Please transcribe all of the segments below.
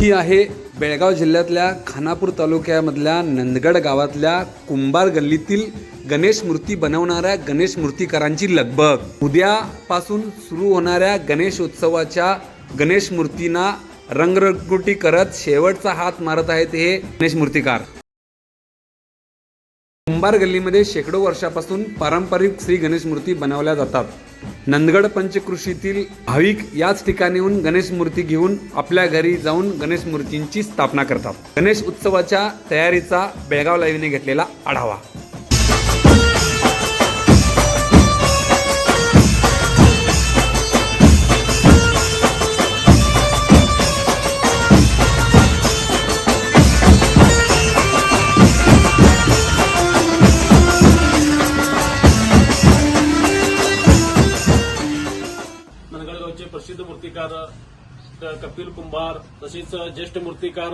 ही आहे बेळगाव जिल्ह्यातल्या खानापूर तालुक्यामधल्या नंदगड गावातल्या कुंभार गल्लीतील गणेश मूर्ती बनवणाऱ्या गणेश मूर्तीकारांची लगबग. उद्यापासून सुरू होणाऱ्या गणेश उत्सवाच्या गणेश मूर्तींना रंगरंगोटी करत शेवटचा हात मारत आहेत हे गणेश मूर्तिकार. कुंभार गल्लीमध्ये शेकडो वर्षापासून पारंपरिक श्री गणेश मूर्ती बनवल्या जातात. नंदगड पंचकृषीतील भाविक याच ठिकाणी येऊन गणेश मूर्ती घेऊन आपल्या घरी जाऊन गणेश मूर्तींची स्थापना करतात. गणेश उत्सवाच्या तयारीचा बेळगाव लाईव्हने घेतलेला आढावा. मनगळगावचे प्रसिद्ध मूर्तिकार क- कपिल कुंभार तसेच ज्येष्ठ मूर्तिकार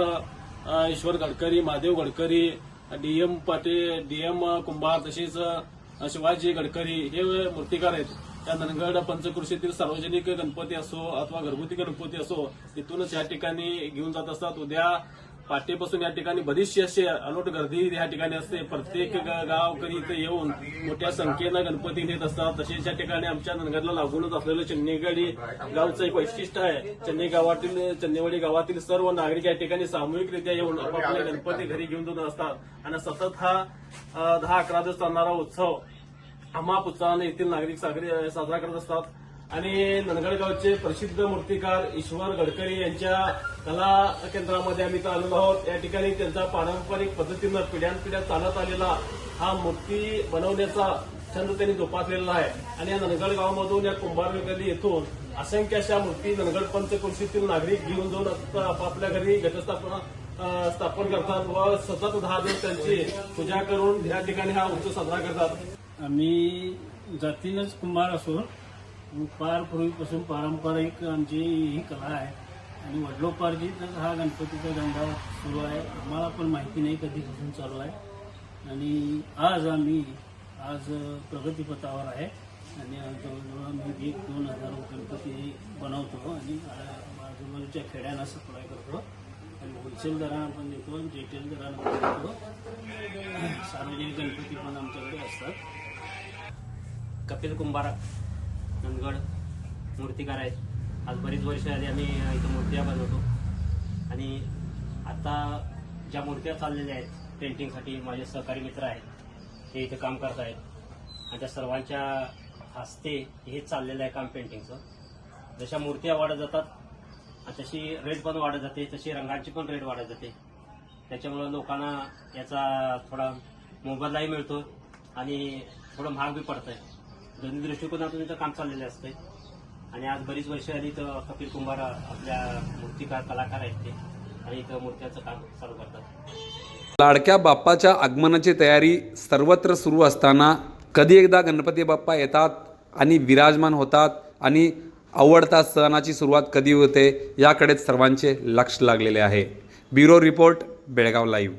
ईश्वर गडकरी महादेव गडकरी डीएम पाटील डीएम कुंभार तसेच शिवाजी गडकरी हे मूर्तिकार आहेत. त्या नंदगड पंचकृषीतील सार्वजनिक गणपती असो अथवा घरगुती गणपती असो तिथूनच या ठिकाणी घेऊन जात असतात. उद्या पाटेपासून या ठिकाणी बरीचशी अशी अलोट गर्दी या ठिकाणी असते. प्रत्येक गावकरी इथे येऊन मोठ्या संख्येनं गणपती नेत असतात. तसेच या ठिकाणी आमच्या नंदगडला लागूनच असलेलं चन्नेगडी गावचं एक वैशिष्ट्य आहे. चन्ने गावातील चन्नेवाडी गावातील सर्व नागरिक या ठिकाणी सामूहिकरित्या येऊन आपापले गणपती घरी घेऊन जात असतात. आणि सतत हा दहा अकरा दिवस चालणारा उत्सव अमाप उत्साहाने येथील नागरिक सागरी साजरा करत असतात. आणि नंदगडगावचे प्रसिद्ध मूर्तिकार ईश्वर गडकरी यांच्या कला केंद्रामध्ये आम्ही इथं आलेलो आहोत. या ठिकाणी त्यांचा पारंपरिक पद्धतीनं पिढ्यानपिढ्या चालत आलेला हा मूर्ती बनवण्याचा छंद त्यांनी जोपासलेला आहे. आणि या नंदगड गावामधून या कुंभार गल्ली येथून असंख्य अशा मूर्ती नंदगड पंचकृषीतील नागरिक घेऊन जाऊन आपापल्या घरी घटस्थापना स्थापन करतात व सतत दहा दिवस त्यांची पूजा करून या ठिकाणी हा उत्सव साजरा करतात. आम्ही जातीनच कुंभार असून फार पूर्वीपासून पारंपरिक आमची ही कला आहे. आणि वडलोपार्जितच हा गणपतीचा धंदा सुरू आहे. आम्हाला पण माहिती नाही कधीपासून चालू आहे. आणि आज आम्ही आज प्रगतीपथावर आहे. आणि जवळजवळ आम्ही एक दोन हजार गणपती बनवतो आणि आजूबाजूच्या खेड्यांना सप्लाय करतो. आणि होलसेल दरानं पण देतो आणि रिटेल पण देतो. सार्वजनिक गणपती पण आमच्याकडे असतात. कपिल कुंभारा. चंदगड मूर्तिकार आहेत. आज बरीच वर्ष आधी आम्ही इथं मूर्त्या बनवतो. आणि आता ज्या मूर्त्या चाललेल्या आहेत पेंटिंगसाठी माझे सहकारी मित्र आहेत ते इथं काम करत आहेत आणि त्या सर्वांच्या हस्ते हे चाललेलं आहे काम पेंटिंगचं जशा मूर्त्या वाढत जातात आणि तशी रेट पण वाढत जाते तशी रंगांची पण रेट वाढत जाते. त्याच्यामुळं लोकांना याचा थोडा मोबदलाही मिळतो आणि थोडं महाग बी पडतं आहे दोन्ही दृष्टिकोनातून इथं काम चाललेलं असतंय. आणि आज बरीच वर्ष आली तर कपिल कुंभार आपल्या मूर्तिकार कलाकार आहेत ते. आणि इथं मूर्त्यांचं काम चालू करतात. लाडक्या बाप्पाच्या आगमनाची तयारी सर्वत्र सुरू असताना कधी एकदा गणपती बाप्पा येतात आणि विराजमान होतात आणि आवडता सणाची सुरुवात कधी होते याकडेच सर्वांचे लक्ष लागलेले आहे. Bureau report Belgaum live.